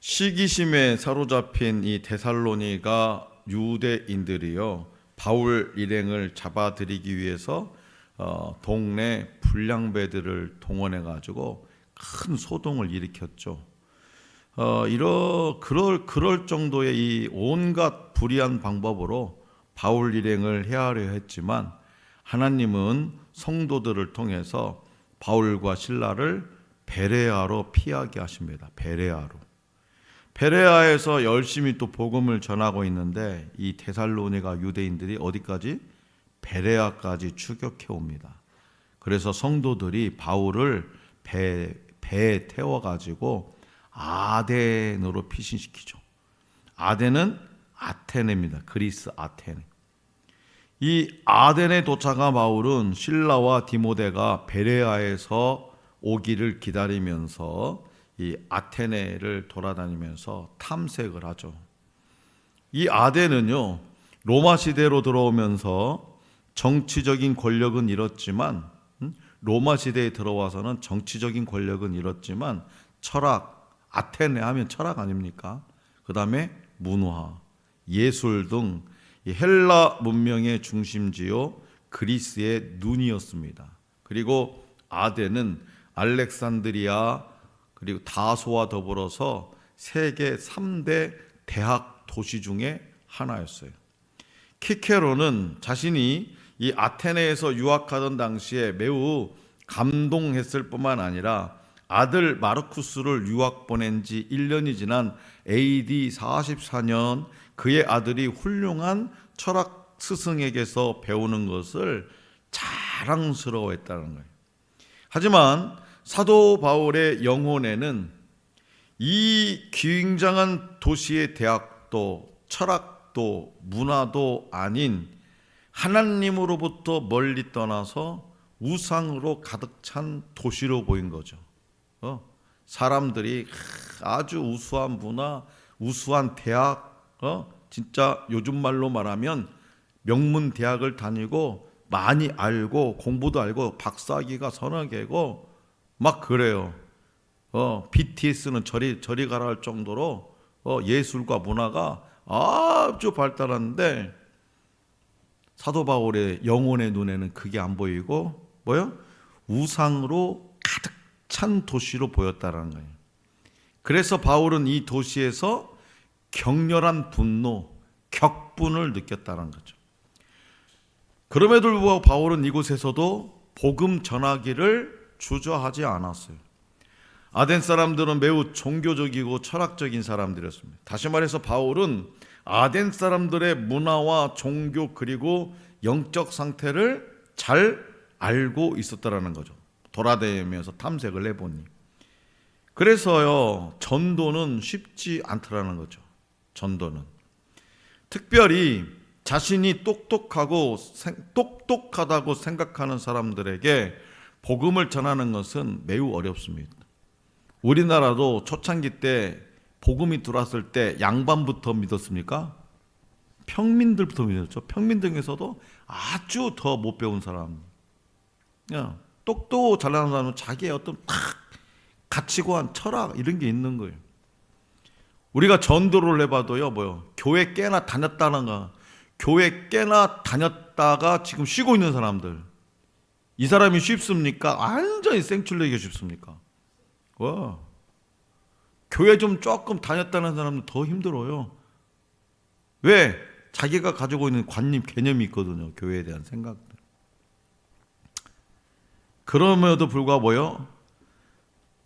시기심에 사로잡힌 이 데살로니가 유대인들이요 바울 일행을 잡아들이기 위해서 어, 동네 불량배들을 동원해 가지고 큰 소동을 일으켰죠. 어, 이러 그럴 그럴 정도의 이 온갖 불의한 방법으로 바울 일행을 해하려 했지만 하나님은 성도들을 통해서 바울과 신라를 베레아로 피하게 하십니다. 베레아로. 베레아에서 열심히 또 복음을 전하고 있는데 이 데살로니가 유대인들이 어디까지 베레아까지 추격해 옵니다. 그래서 성도들이 바울을 배, 배에 태워 가지고 아덴으로 피신시키죠. 아덴은 아테네입니다. 그리스 아테네. 이 아덴에 도착한 바울은 신라와 디모데가 베레아에서 오기를 기다리면서 이 아테네를 돌아다니면서 탐색을 하죠. 이 아덴은요 로마 시대로 들어오면서 정치적인 권력은 잃었지만 음? 로마 시대에 들어와서는 정치적인 권력은 잃었지만 철학 아테네 하면 철학 아닙니까? 그 다음에 문화, 예술 등 헬라 문명의 중심지요 그리스의 눈이었습니다. 그리고 아덴은 알렉산드리아 그리고 다소와 더불어서 세계 3대 대학 도시 중에 하나였어요. 키케로는 자신이 이 아테네에서 유학하던 당시에 매우 감동했을 뿐만 아니라 아들 마르쿠스를 유학 보낸 지 1년이 지난 AD 44년 그의 아들이 훌륭한 철학 스승에게서 배우는 것을 자랑스러워했다는 거예요. 하지만 사도 바울의 영혼에는 이 굉장한 도시의 대학도 철학도 문화도 아닌 하나님으로부터 멀리 떠나서 우상으로 가득 찬 도시로 보인 거죠. 어? 사람들이 아주 우수한 문화, 우수한 대학, 어? 진짜 요즘 말로 말하면 명문 대학을 다니고 많이 알고 공부도 알고 박사학위가 서너 개고 막 그래요. 어, BTS는 저리 저리 가라 할 정도로 어, 예술과 문화가 아주 발달하는데 사도 바울의 영혼의 눈에는 그게 안 보이고 뭐요? 우상으로 가득 찬 도시로 보였다라는 거예요. 그래서 바울은 이 도시에서 격렬한 분노, 격분을 느꼈다는 거죠. 그럼에도 불구하고 바울은 이곳에서도 복음 전하기를 주저하지 않았어요. 아덴 사람들은 매우 종교적이고 철학적인 사람들이었습니다. 다시 말해서 바울은 아덴 사람들의 문화와 종교 그리고 영적 상태를 잘 알고 있었다라는 거죠. 돌아다니면서 탐색을 해보니. 그래서요, 전도는 쉽지 않더라는 거죠. 전도는. 특별히 자신이 똑똑하고 똑똑하다고 생각하는 사람들에게 복음을 전하는 것은 매우 어렵습니다. 우리나라도 초창기 때 복음이 들어왔을 때 양반부터 믿었습니까? 평민들부터 믿었죠. 평민 중에서도 아주 더 못 배운 사람. 야, 똑똑 잘나는 사람은 자기의 어떤 탁 가치관, 철학 이런 게 있는 거예요. 우리가 전도를 해봐도요, 뭐요, 교회 꽤나 다녔다는 거, 교회 꽤나 다녔다가 지금 쉬고 있는 사람들. 이 사람이 쉽습니까? 완전히 생출내기 쉽습니까? 와. 교회 좀 조금 다녔다는 사람은 더 힘들어요. 왜? 자기가 가지고 있는 관념, 개념이 있거든요. 교회에 대한 생각들. 그럼에도 불구하고 뭐요?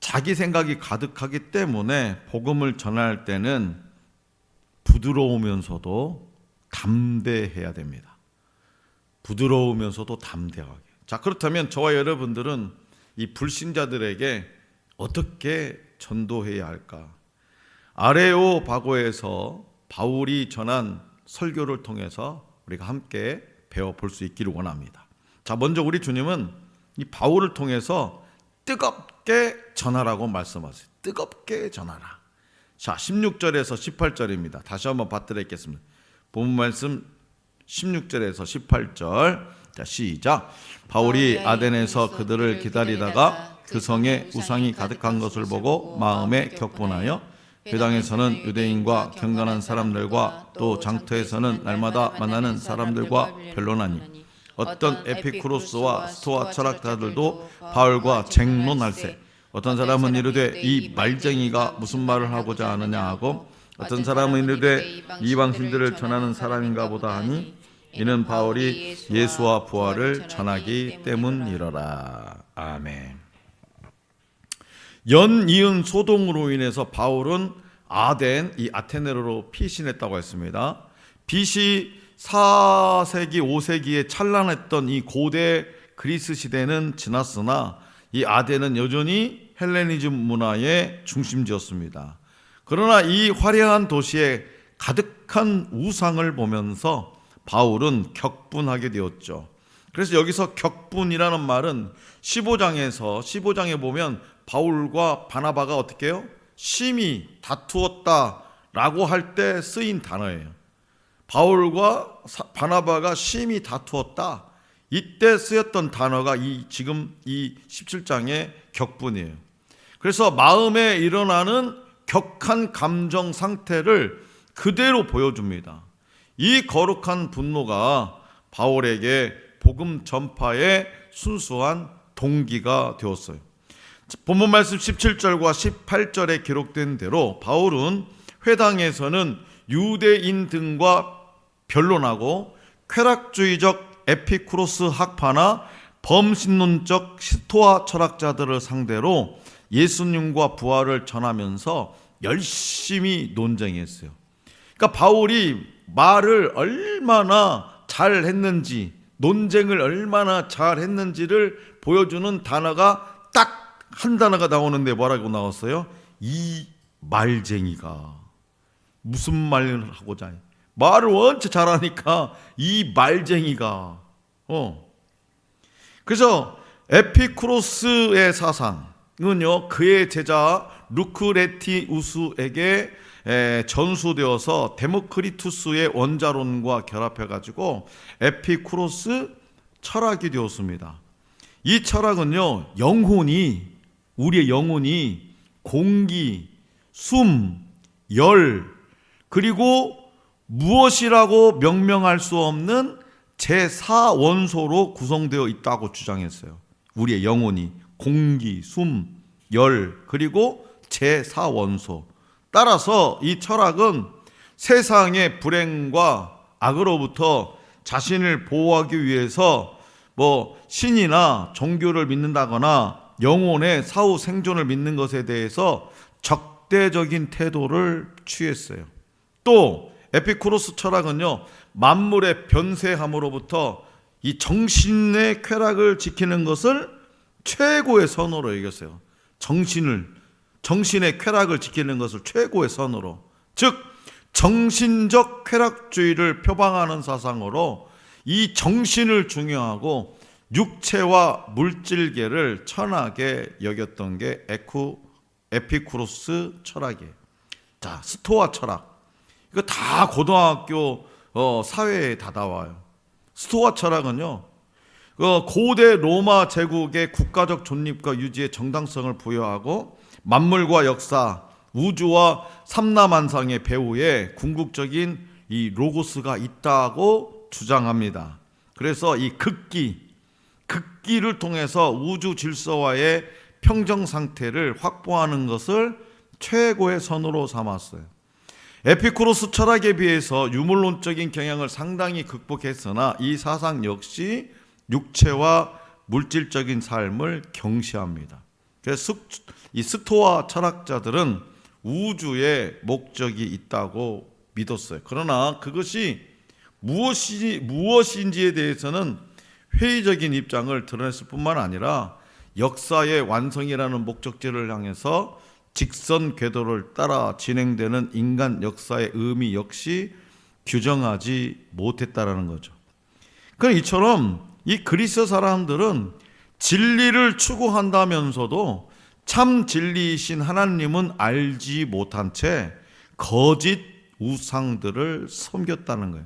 자기 생각이 가득하기 때문에 복음을 전할 때는 부드러우면서도 담대해야 됩니다. 부드러우면서도 담대하게. 자, 그렇다면 저와 여러분들은 이 불신자들에게 어떻게 전도해야 할까? 아레오 바고에서 바울이 전한 설교를 통해서 우리가 함께 배워볼 수 있기를 원합니다. 자, 먼저 우리 주님은 이 바울을 통해서 뜨겁게 전하라고 말씀하세요. 뜨겁게 전하라. 자, 16절에서 18절입니다. 다시 한번 받들겠습니다. 본 말씀 16절에서 18절. 자, 시작. 바울이 아덴에서 그들을 기다리다가 그 성에 우상이 가득한 것을 보고 마음에 격분하여 회당에서는 유대인과 경건한 사람들과 또 장터에서는 날마다 만나는 사람들과 변론하니 어떤 에피쿠로스와 스토아 철학자들도 바울과 쟁론할세 어떤 사람은 이르되 이 말쟁이가 무슨 말을 하고자 하느냐 하고 어떤 사람은 이르되 이방신들을 전하는 사람인가 보다 하니 이는 바울이 예수와 부활을 전하기 때문이러라 아멘 연이은 소동으로 인해서 바울은 아덴 이 아테네로로 피신했다고 했습니다. BC 4세기 5세기에 찬란했던 이 고대 그리스 시대는 지났으나 이 아덴은 여전히 헬레니즘 문화의 중심지였습니다. 그러나 이 화려한 도시에 가득한 우상을 보면서 바울은 격분하게 되었죠. 그래서 여기서 격분이라는 말은 15장에서 15장에 보면 바울과 바나바가 어떻게 해요? 심히 다투었다라고 할 때 쓰인 단어예요. 바울과 사- 바나바가 심히 다투었다. 이때 쓰였던 단어가 이 지금 이 17장의 격분이에요. 그래서 마음에 일어나는 격한 감정 상태를 그대로 보여줍니다. 이 거룩한 분노가 바울에게 복음 전파의 순수한 동기가 되었어요. 본문 말씀 17절과 18절에 기록된 대로 바울은 회당에서는 유대인 등과 변론하고 쾌락주의적 에피쿠로스 학파나 범신론적 스토아 철학자들을 상대로 예수님과 부활을 전하면서 열심히 논쟁했어요. 그러니까 바울이 말을 얼마나 잘 했는지, 논쟁을 얼마나 잘 했는지를 보여주는 단어가 딱 한 단어가 나오는데 뭐라고 나왔어요? 이 말쟁이가 무슨 말을 하고자 해? 말을 원체 잘하니까 이 말쟁이가 어 그래서 에피쿠로스의 사상은요 그의 제자 루크레티우스에게 에, 전수되어서 데모크리투스의 원자론과 결합해 가지고 에피쿠로스 철학이 되었습니다. 이 철학은요 영혼이 우리의 영혼이 공기, 숨, 열 그리고 무엇이라고 명명할 수 없는 제4 원소로 구성되어 있다고 주장했어요. 우리의 영혼이 공기, 숨, 열 그리고 제4 원소. 따라서 이 철학은 세상의 불행과 악으로부터 자신을 보호하기 위해서 뭐 신이나 종교를 믿는다거나 영혼의 사후 생존을 믿는 것에 대해서 적대적인 태도를 취했어요. 또 에피쿠로스 철학은요 만물의 변세함으로부터 이 정신의 쾌락을 지키는 것을 최고의 선으로 여겼어요. 정신을 정신의 쾌락을 지키는 것을 최고의 선으로 즉 정신적 쾌락주의를 표방하는 사상으로 이 정신을 중요하고 육체와 물질계를 천하게 여겼던 게 에쿠 에피쿠로스 철학이에요. 자, 스토아 철학. 이거 다 고등학교 어, 사회에 다 나와요. 스토아 철학은요. 그 고대 로마 제국의 국가적 존립과 유지의 정당성을 부여하고 만물과 역사, 우주와 삼라만상의 배후에 궁극적인 이 로고스가 있다고 주장합니다. 그래서 이 극기, 극기를 통해서 우주 질서와의 평정 상태를 확보하는 것을 최고의 선으로 삼았어요. 에피쿠로스 철학에 비해서 유물론적인 경향을 상당히 극복했으나 이 사상 역시 육체와 물질적인 삶을 경시합니다. 이 스토아 철학자들은 우주의 목적이 있다고 믿었어요. 그러나 그것이 무엇이 무엇인지에 대해서는 회의적인 입장을 드러냈을 뿐만 아니라 역사의 완성이라는 목적지를 향해서 직선 궤도를 따라 진행되는 인간 역사의 의미 역시 규정하지 못했다라는 거죠. 그럼 이처럼 이 그리스 사람들은 진리를 추구한다면서도 참 진리이신 하나님은 알지 못한 채 거짓 우상들을 섬겼다는 거예요.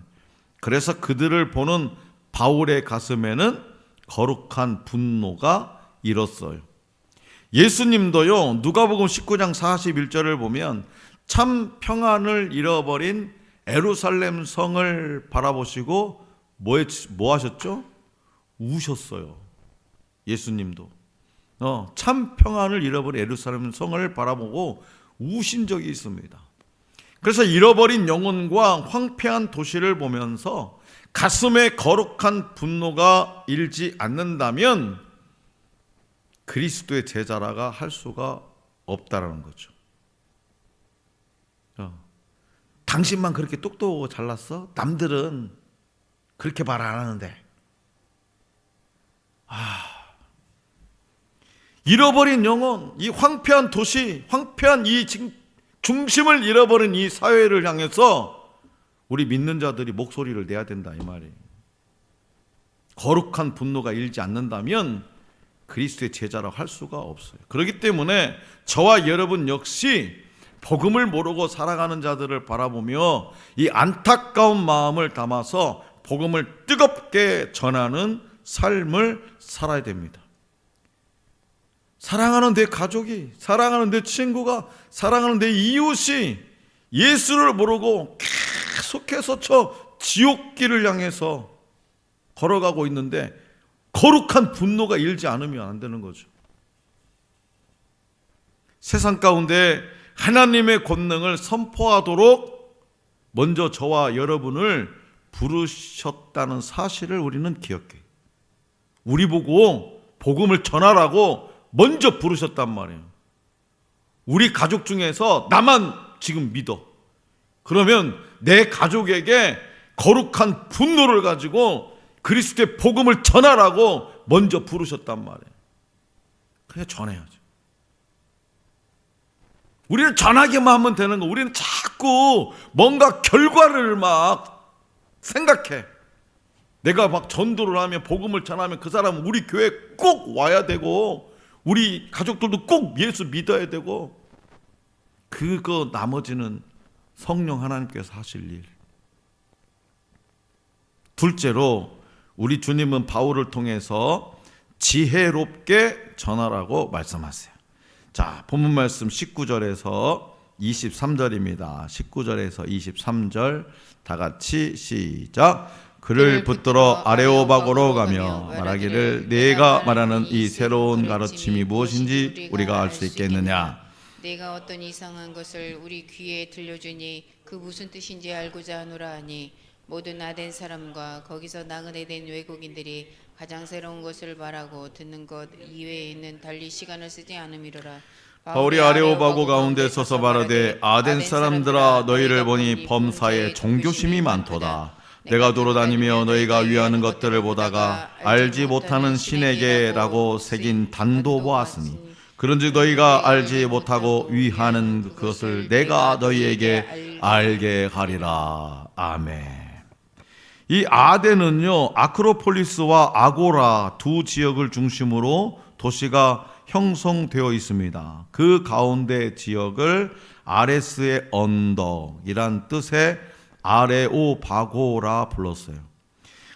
그래서 그들을 보는 바울의 가슴에는 거룩한 분노가 일었어요. 예수님도요, 누가복음 19장 41절을 보면 참 평안을 잃어버린 에루살렘 성을 바라보시고 뭐, 했- 뭐 하셨죠? 우셨어요. 예수님도. 어, 참 평안을 잃어버린 에루살렘 성을 바라보고 우신 적이 있습니다. 그래서 잃어버린 영혼과 황폐한 도시를 보면서 가슴에 거룩한 분노가 일지 않는다면 그리스도의 제자라가 할 수가 없다라는 거죠. 어. 당신만 그렇게 똑똑하고 잘났어? 남들은 그렇게 말 안 하는데. 잃어버린 영혼, 이 황폐한 도시, 황폐한 이 진- 중심을 잃어버린 이 사회를 향해서 우리 믿는 자들이 목소리를 내야 된다 이 말이에요. 거룩한 분노가 일지 않는다면 그리스도의 제자라고 할 수가 없어요. 그렇기 때문에 저와 여러분 역시 복음을 모르고 살아가는 자들을 바라보며 이 안타까운 마음을 담아서 복음을 뜨겁게 전하는 삶을 살아야 됩니다. 사랑하는 내 가족이, 사랑하는 내 친구가, 사랑하는 내 이웃이 예수를 모르고 계속해서 저 지옥길을 향해서 걸어가고 있는데 거룩한 분노가 일지 않으면 안 되는 거죠. 세상 가운데 하나님의 권능을 선포하도록 먼저 저와 여러분을 부르셨다는 사실을 우리는 기억해. 우리 보고 복음을 전하라고 먼저 부르셨단 말이에요. 우리 가족 중에서 나만 지금 믿어. 그러면 내 가족에게 거룩한 분노를 가지고 그리스도의 복음을 전하라고 먼저 부르셨단 말이에요. 그냥 전해야죠. 우리는 전하기만 하면 되는 거. 우리는 자꾸 뭔가 결과를 막 생각해. 내가 막 전도를 하면 복음을 전하면 그 사람은 우리 교회 꼭 와야 되고 우리 가족들도 꼭 예수 믿어야 되고 그거 나머지는 성령 하나님께서 하실 일. 둘째로 우리 주님은 바울을 통해서 지혜롭게 전하라고 말씀하세요. 자, 본문 말씀 19절에서 23절입니다. 19절에서 23절 다 같이 시작. 그를 붙들어 아레오바고로 가며 말하기를 네가 말하는 이 새로운 가르침이 무엇인지 우리가 알 수 있겠느냐. 내가 어떤 이상한 것을 우리 귀에 들려주니 그 무슨 뜻인지 알고자 하노라 하니 모든 아덴 사람과 거기서 나그네 된 외국인들이 가장 새로운 것을 말하고 듣는 것 이외에는 달리 시간을 쓰지 않음이로라 바울이 아레오바고 가운데 서서 말하되 아덴 사람들아 너희를 보니 범사에 종교심이 많도다. 내가 돌아다니며 너희가 위하는 것들을 보다가 알지 못하는 신에게라고 새긴 단도 보았으니 그런즉 너희가 알지 못하고 위하는 그것을 내가 너희에게 알게 하리라. 아멘. 이 아덴은요 아크로폴리스와 아고라 두 지역을 중심으로 도시가 형성되어 있습니다. 그 가운데 지역을 아레스의 언덕이란 뜻의 아레오 바고라 불렀어요.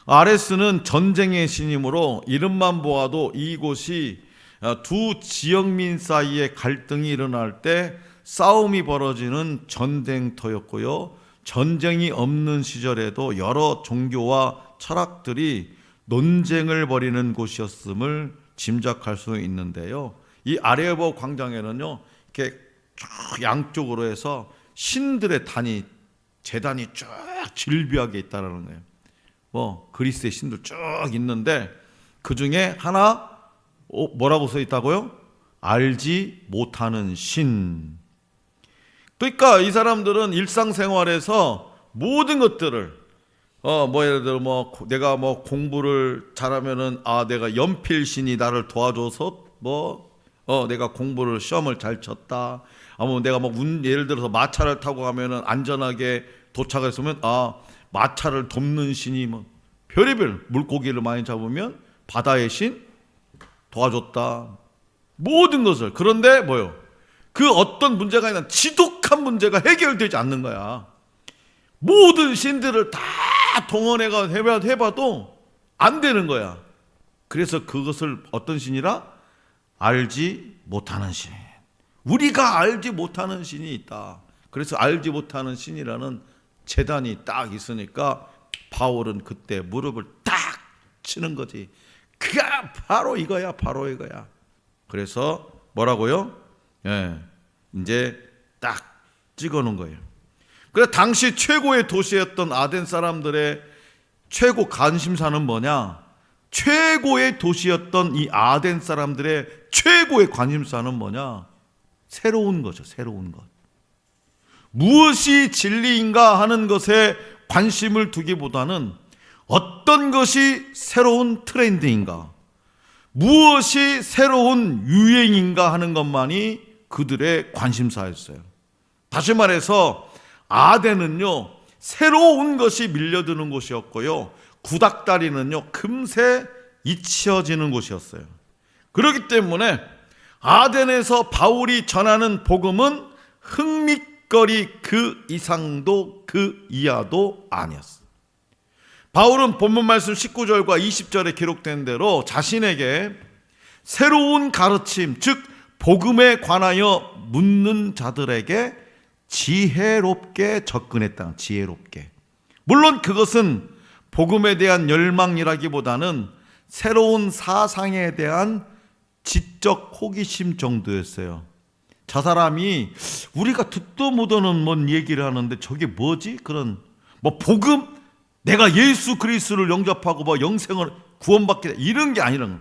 아레스는 전쟁의 신이므로 이름만 보아도 이곳이 두 지역민 사이에 갈등이 일어날 때 싸움이 벌어지는 전쟁터였고요. 전쟁이 없는 시절에도 여러 종교와 철학들이 논쟁을 벌이는 곳이었음을 짐작할 수 있는데요. 이 아레오바 광장에는요, 이렇게 쭉 양쪽으로 해서 신들의 단이 재단이 쭉 질비하게 있다라는 거예요. 뭐 그리스의 신들 쭉 있는데 그 중에 하나 어, 뭐라고 써 있다고요? 알지 못하는 신. 그러니까 이 사람들은 일상생활에서 모든 것들을 어 뭐 예를 들어 뭐 고- 내가 뭐 공부를 잘하면은 아 내가 연필 신이 나를 도와줘서 뭐 어 내가 공부를 시험을 잘 쳤다. 아뭐 내가 뭐 운, 예를 들어서 마차를 타고 가면은 안전하게 도착했으면 아 마차를 돕는 신이 뭐 별의별 물고기를 많이 잡으면 바다의 신 도와줬다. 모든 것을 그런데 뭐요? 그 어떤 문제가 아니라 지독한 문제가 해결되지 않는 거야. 모든 신들을 다 동원해가 해봐- 해봐도 안 되는 거야. 그래서 그것을 어떤 신이라 알지 못하는 신. 우리가 알지 못하는 신이 있다. 그래서 알지 못하는 신이라는 재단이 딱 있으니까 바울은 그때 무릎을 딱 치는 거지. 그가 바로 이거야, 바로 이거야. 그래서 뭐라고요? 예, 이제 딱 찍어 놓은 거예요. 그래 당시 최고의 도시였던 아덴 사람들의 최고 관심사는 뭐냐? 최고의 도시였던 이 아덴 사람들의 최고의 관심사는 뭐냐? 새로운 거죠, 새로운 것. 무엇이 진리인가 하는 것에 관심을 두기보다는 어떤 것이 새로운 트렌드인가, 무엇이 새로운 유행인가 하는 것만이 그들의 관심사였어요. 다시 말해서 아덴은요, 새로운 것이 밀려드는 곳이었고요, 구닥다리는요, 금세 잊혀지는 곳이었어요. 그렇기 때문에 아덴에서 바울이 전하는 복음은 흥미 거리 그 이상도 그 이하도 아니었어. 바울은 본문 말씀 19절과 20절에 기록된 대로 자신에게 새로운 가르침, 즉 복음에 관하여 묻는 자들에게 지혜롭게 접근했다. 지혜롭게. 물론 그것은 복음에 대한 열망이라기보다는 새로운 사상에 대한 지적 호기심 정도였어요. 저 사람이 우리가 듣도 못하는 뭔 얘기를 하는데 저게 뭐지? 그런 뭐 복음 내가 예수 그리스도를 영접하고 뭐 영생을 구원받게 이런 게 아니라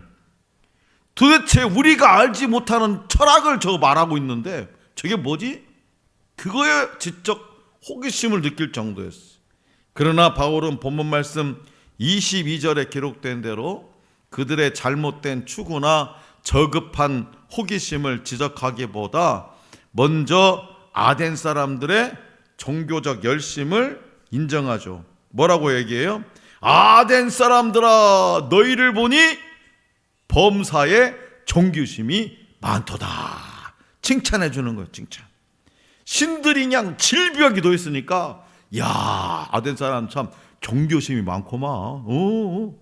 도대체 우리가 알지 못하는 철학을 저 말하고 있는데 저게 뭐지? 그거에 지적 호기심을 느낄 정도였어. 그러나 바울은 본문 말씀 22절에 기록된 대로 그들의 잘못된 추구나 저급한 호기심을 지적하기보다 먼저 아덴 사람들의 종교적 열심을 인정하죠. 뭐라고 얘기해요? 아덴 사람들아 너희를 보니 범사에 종교심이 많도다. 칭찬해 주는 거예요. 칭찬. 신들이 그냥 질비하게 도 있으니까 야 아덴 사람 참 종교심이. 어, 어.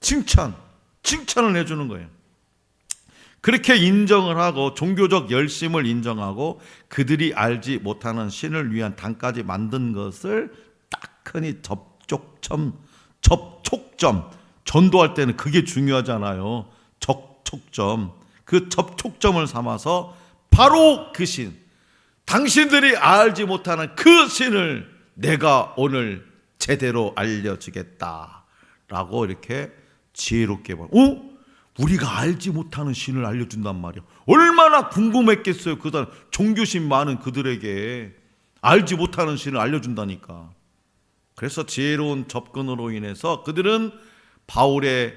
칭찬, 칭찬을 해 주는 거예요. 그렇게 인정을 하고 종교적 열심을 인정하고 그들이 알지 못하는 신을 위한 단까지 만든 것을 딱하니 접촉점, 접촉점, 전도할 때는 그게 중요하잖아요. 접촉점, 그 접촉점을 삼아서 바로 그 신, 당신들이 알지 못하는 그 신을 내가 오늘 제대로 알려주겠다 라고 이렇게 지혜롭게 말. 어? 우리가 알지 못하는 신을 알려준단 말이야. 얼마나 궁금했겠어요. 그 사람 종교심 많은 그들에게 알지 못하는 신을 알려준다니까. 그래서 지혜로운 접근으로 인해서 그들은 바울의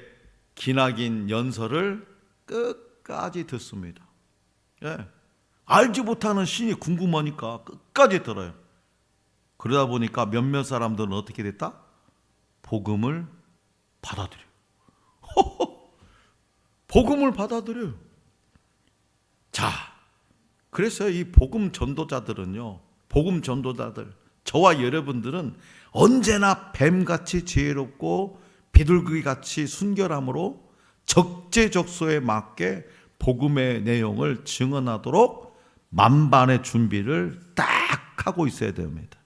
기나긴 연설을 끝까지 듣습니다. 예. 알지 못하는 신이 궁금하니까 끝까지 들어요. 그러다 보니까 몇몇 사람들은 어떻게 됐다? 복음을 받아들여요. 복음을 받아들여요. 자, 그래서 이 복음 전도자들은요, 복음 전도자들, 저와 여러분들은 언제나 뱀같이 지혜롭고 비둘기같이 순결함으로 적재적소에 맞게 복음의 내용을 증언하도록 만반의 준비를 딱 하고 있어야 됩니다.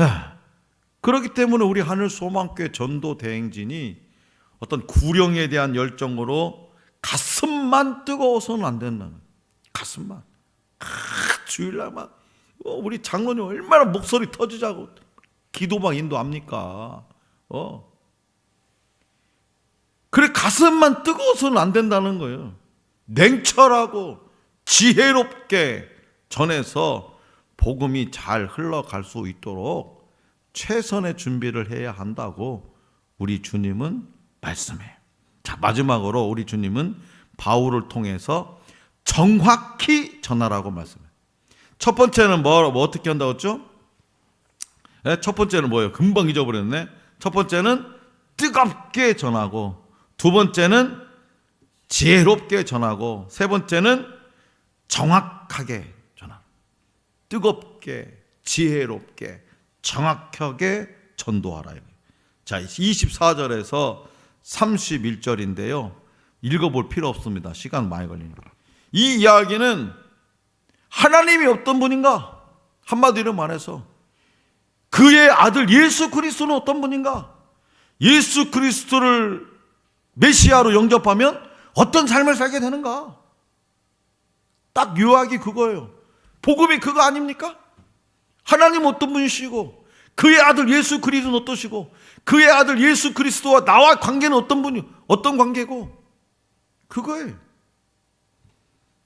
야, 그렇기 때문에 우리 하늘 소망교회 전도 대행진이 어떤 구령에 대한 열정으로 가슴만 뜨거워서는 안 된다는 가슴만 아, 주일날만 어, 우리 장로님 얼마나 목소리 터지자고 기도방 인도합니까? 어. 그래 가슴만 뜨거워서는 안 된다는 거예요. 냉철하고 지혜롭게 전해서 복음이 잘 흘러갈 수 있도록 최선의 준비를 해야 한다고 우리 주님은 말씀해요. 자, 마지막으로 우리 주님은 바울을 통해서 정확히 전하라고 말씀해요. 첫 번째는 뭐, 뭐 어떻게 한다고 했죠? 네, 첫 번째는 뭐예요? 금방 잊어버렸네. 첫 번째는 뜨겁게 전하고, 두 번째는 지혜롭게 전하고, 세 번째는 정확하게 전하고, 뜨겁게, 지혜롭게, 정확하게 전도하라. 자, 24절에서 31절인데요. 읽어볼 필요 없습니다. 시간 많이 걸리니까. 이 이야기는 하나님이 어떤 분인가? 한마디로 말해서 그의 아들 예수 그리스도는 어떤 분인가? 예수 그리스도를 메시아로 영접하면 어떤 삶을 살게 되는가? 딱 요약이 그거예요. 복음이 그거 아닙니까? 하나님 어떤 분이시고 그의 아들 예수 그리스도는 어떠시고 그의 아들 예수 그리스도와 나와 관계는 어떤 분이 어떤 관계고 그거예요.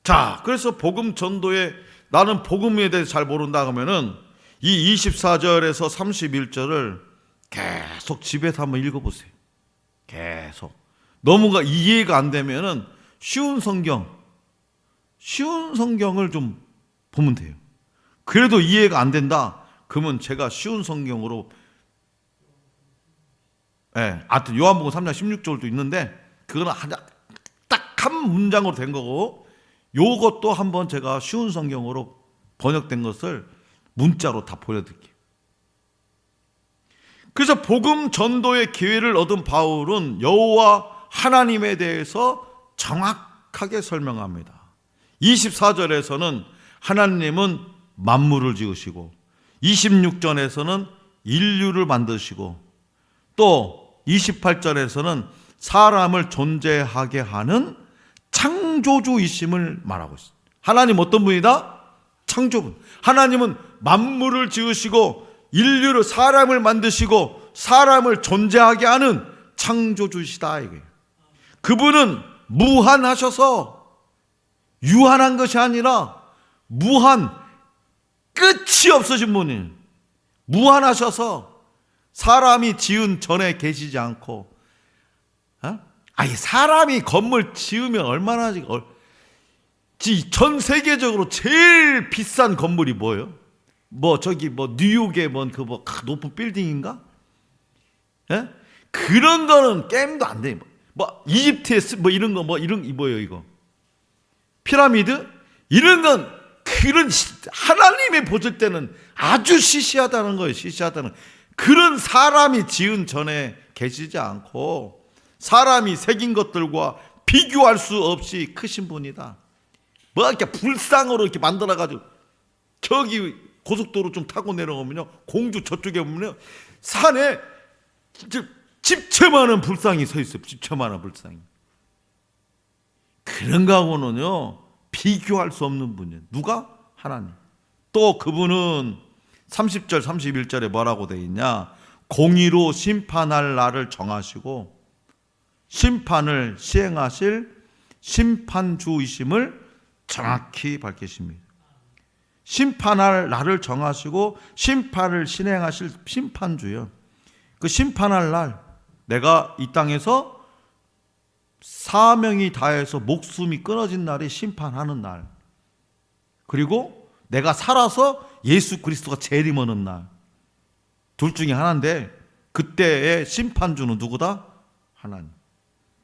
자, 그래서 복음 전도에 나는 복음에 대해서 잘 모른다 그러면은 이 24절에서 31절을 계속 집에서 한번 읽어 보세요. 계속. 너무가 이해가 안 되면은 쉬운 성경, 쉬운 성경을 좀 보면 돼요. 그래도 이해가 안 된다. 그러면 제가 쉬운 성경으로 예, 하여튼 요한복음 3장 16절도 있는데 그거는 딱 한 문장으로 된 거고 요것도 한번 제가 쉬운 성경으로 번역된 것을 문자로 다 보여드릴게요. 그래서 복음 전도의 기회를 얻은 바울은 여호와 하나님에 대해서 정확하게 설명합니다. 24절에서는 하나님은 만물을 지으시고 26절에서는 인류를 만드시고 또 28절에서는 사람을 존재하게 하는 창조주이심을 말하고 있습니다. 하나님 어떤 분이다? 창조분. 하나님은 만물을 지으시고 인류를 사람을 만드시고 사람을 존재하게 하는 창조주시다 이게. 그분은 무한하셔서 유한한 것이 아니라 무한 끝이 없으신 분이 무한하셔서 사람이 지은 전에 계시지 않고 어? 아니 사람이 건물 지으면 얼마나 지- 전 세계적으로 제일 비싼 건물이 뭐예요? 뭐 저기 뭐 뉴욕의 뭔그 뭐 높은 빌딩인가? 예? 그런 거는 게임도 안 돼. 뭐 이집트에 쓰- 뭐 이런 거 뭐 이런 이 뭐예요 이거? 피라미드 이런 건 그런 시- 하나님이 보실 때는 아주 시시하다는 거예요. 시시하다는 그런 사람이 지은 전에 계시지 않고 사람이 새긴 것들과 비교할 수 없이 크신 분이다. 뭐 이렇게 불상으로 이렇게 만들어 가지고 저기 고속도로 좀 타고 내려오면요 공주 저쪽에 보면요 산에 집채만한 불상이 서 있어요. 집채만한 불상이. 그런 거하고는요 비교할 수 없는 분이에요. 누가? 하나님. 또 그분은 30절 31절에 뭐라고 돼 있냐? 공의로 심판할 날을 정하시고 심판을 시행하실 심판주이심을 정확히 밝히십니다. 심판할 날을 정하시고 심판을 실행하실 심판주요. 그 심판할 날 내가 이 땅에서 사명이 다해서 목숨이 끊어진 날이 심판하는 날. 그리고 내가 살아서 예수 그리스도가 재림 하는 날. 둘 중에 하나인데 그때의 심판주는 누구다? 하나님.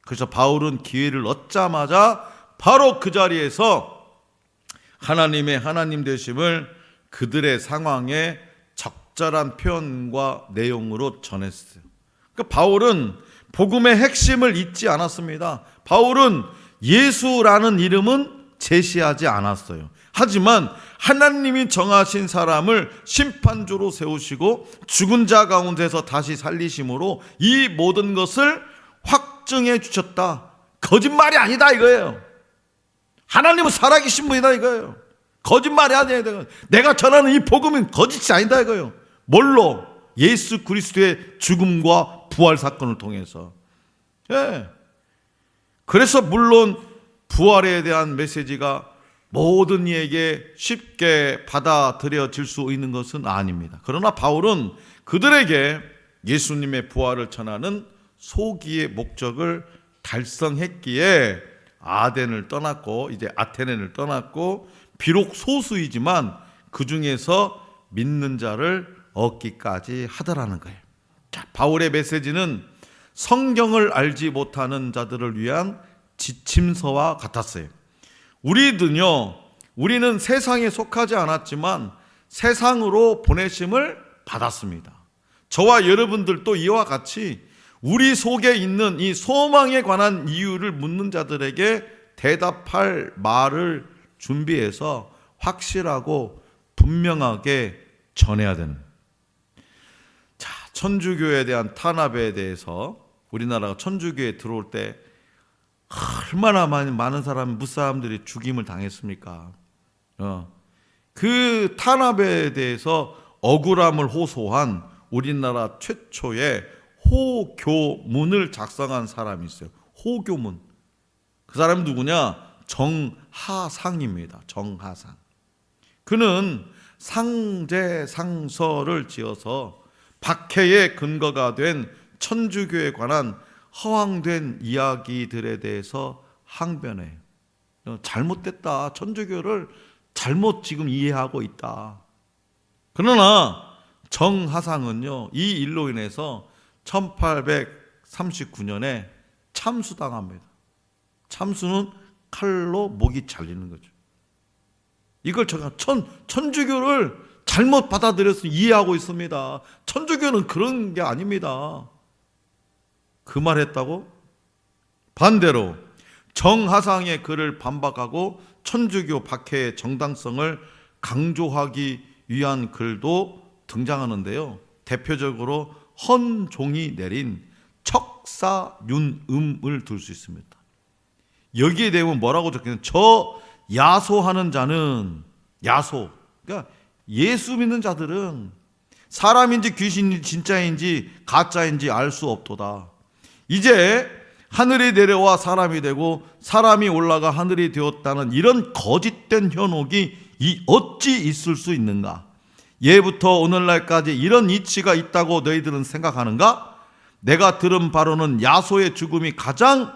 그래서 바울은 기회를 얻자마자 바로 그 자리에서 하나님의 하나님 되심을 그들의 상황에 적절한 표현과 내용으로 전했어요. 그러니까 바울은 복음의 핵심을 잊지 않았습니다. 바울은 예수라는 이름은 제시하지 않았어요. 하지만 하나님이 정하신 사람을 심판주로 세우시고 죽은 자 가운데서 다시 살리심으로 이 모든 것을 확증해 주셨다. 거짓말이 아니다 이거예요. 하나님은 살아계신 분이다 이거예요. 거짓말이 아니야. 내가, 내가 전하는 이 복음은 거짓이 아니다 이거예요. 뭘로? 예수 그리스도의 죽음과 부활 사건을 통해서. 예. 그래서 물론 부활에 대한 메시지가 모든 이에게 쉽게 받아들여질 수 있는 것은 아닙니다. 그러나 바울은 그들에게 예수님의 부활을 전하는 소기의 목적을 달성했기에 아덴을 떠났고 이제 아테네를 떠났고 비록 소수이지만 그 중에서 믿는 자를 얻기까지 하더라는 거예요. 자, 바울의 메시지는 성경을 알지 못하는 자들을 위한 지침서와 같았어요. 우리는요, 우리는 세상에 속하지 않았지만 세상으로 보내심을 받았습니다. 저와 여러분들도 이와 같이 우리 속에 있는 이 소망에 관한 이유를 묻는 자들에게 대답할 말을 준비해서 확실하고 분명하게 전해야 되는. 자, 천주교에 대한 탄압에 대해서 우리나라가 천주교에 들어올 때 얼마나 많은 사람 무사람들이 죽임을 당했습니까? 어. 그 탄압에 대해서 억울함을 호소한 우리나라 최초의 호교문을 작성한 사람이 있어요. 호교문. 그 사람이 누구냐? 정하상입니다. 정하상. 그는 상제상서를 지어서 박해의 근거가 된 천주교에 관한 허황된 이야기들에 대해서 항변해요. 어, 잘못됐다. 천주교를 잘못 지금 이해하고 있다. 그러나 정하상은요, 이 일로 인해서 1839년에 참수당합니다. 참수는 칼로 목이 잘리는 거죠. 이걸 제가 천, 천주교를 잘못 받아들여서 이해하고 있습니다. 천주교는 그런 게 아닙니다. 그 말 했다고? 반대로 정하상의 글을 반박하고 천주교 박해의 정당성을 강조하기 위한 글도 등장하는데요. 대표적으로 헌종이 내린 척사윤음을 들 수 있습니다. 여기에 대면 뭐라고 적혀있는 저 야소하는 자는 야소. 그러니까 예수 믿는 자들은 사람인지 귀신인지 진짜인지 가짜인지 알 수 없도다. 이제 하늘이 내려와 사람이 되고 사람이 올라가 하늘이 되었다는 이런 거짓된 현혹이 이 어찌 있을 수 있는가? 예부터 오늘날까지 이런 이치가 있다고 너희들은 생각하는가? 내가 들은 바로는 야소의 죽음이 가장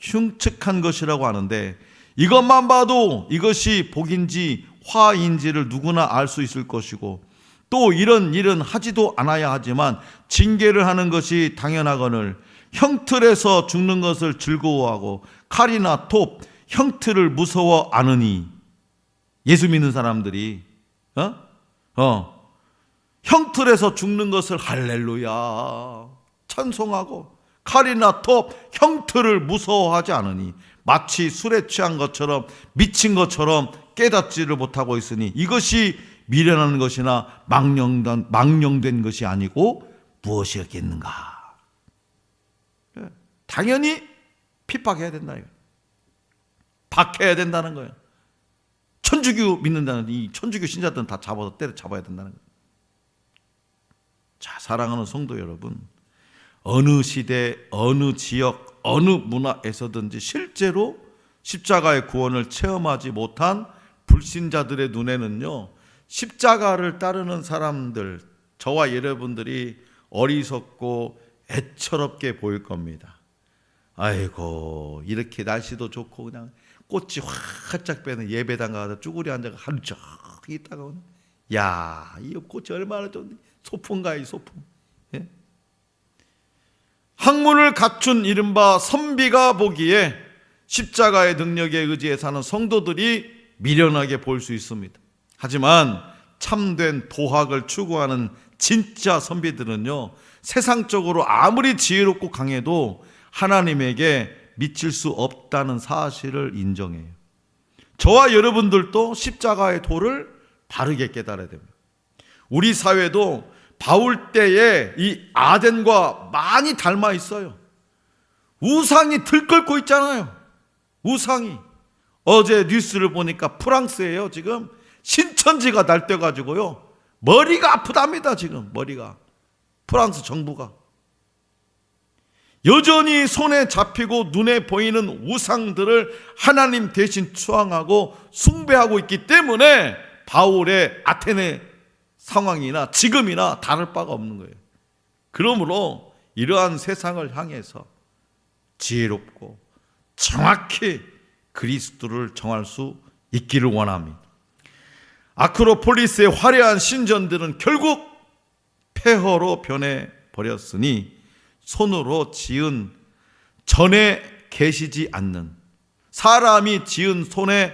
흉측한 것이라고 하는데 이것만 봐도 이것이 복인지 화인지를 누구나 알 수 있을 것이고 또 이런 일은 하지도 않아야 하지만 징계를 하는 것이 당연하거늘 형틀에서 죽는 것을 즐거워하고 칼이나 톱 형틀을 무서워 아느니 예수 믿는 사람들이 어? 어. 형틀에서 죽는 것을 할렐루야 찬송하고 칼이나 톱 형틀을 무서워하지 않으니 마치 술에 취한 것처럼 미친 것처럼 깨닫지를 못하고 있으니 이것이 미련한 것이나 망령된, 망령된 것이 아니고 무엇이었겠는가? 예, 당연히 핍박해야 된다. 이거. 박해야 된다는 거예요. 천주교 믿는다는 이 천주교 신자들은 다 잡아서 때려 잡아야 된다는 거예요. 자, 사랑하는 성도 여러분, 어느 시대, 어느 지역, 어느 문화에서든지 실제로 십자가의 구원을 체험하지 못한 불신자들의 눈에는요, 십자가를 따르는 사람들, 저와 여러분들이 어리석고 애처롭게 보일 겁니다. 아이고, 이렇게 날씨도 좋고 그냥 꽃이 활짝 빼는 예배당 가서 쭈구리 앉아서 하루 종일 있다가 오는 야, 이 꽃이 얼마나 좋은데 소풍가 이 소풍. 예? 학문을 갖춘 이른바 선비가 보기에 십자가의 능력에 의지해 사는 성도들이 미련하게 볼 수 있습니다. 하지만 참된 도학을 추구하는 진짜 선비들은요, 세상적으로 아무리 지혜롭고 강해도 하나님에게 미칠 수 없다는 사실을 인정해요. 저와 여러분들도 십자가의 도를 바르게 깨달아야 됩니다. 우리 사회도 바울 때의 이 아덴과 많이 닮아 있어요. 우상이 들끓고 있잖아요. 우상이. 어제 뉴스를 보니까 프랑스에요. 지금 신천지가 날뛰어가지고요. 머리가 아프답니다. 지금 머리가. 프랑스 정부가. 여전히 손에 잡히고 눈에 보이는 우상들을 하나님 대신 추앙하고 숭배하고 있기 때문에 바울의 아테네 상황이나 지금이나 다를 바가 없는 거예요. 그러므로 이러한 세상을 향해서 지혜롭고 정확히 그리스도를 정할 수 있기를 원합니다. 아크로폴리스의 화려한 신전들은 결국 폐허로 변해 버렸으니 손으로 지은 전에 계시지 않는 사람이 지은 손에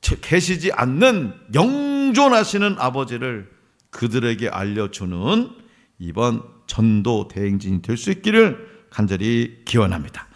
계시지 않는 영존하시는 아버지를 그들에게 알려주는 이번 전도 대행진이 될 수 있기를 간절히 기원합니다.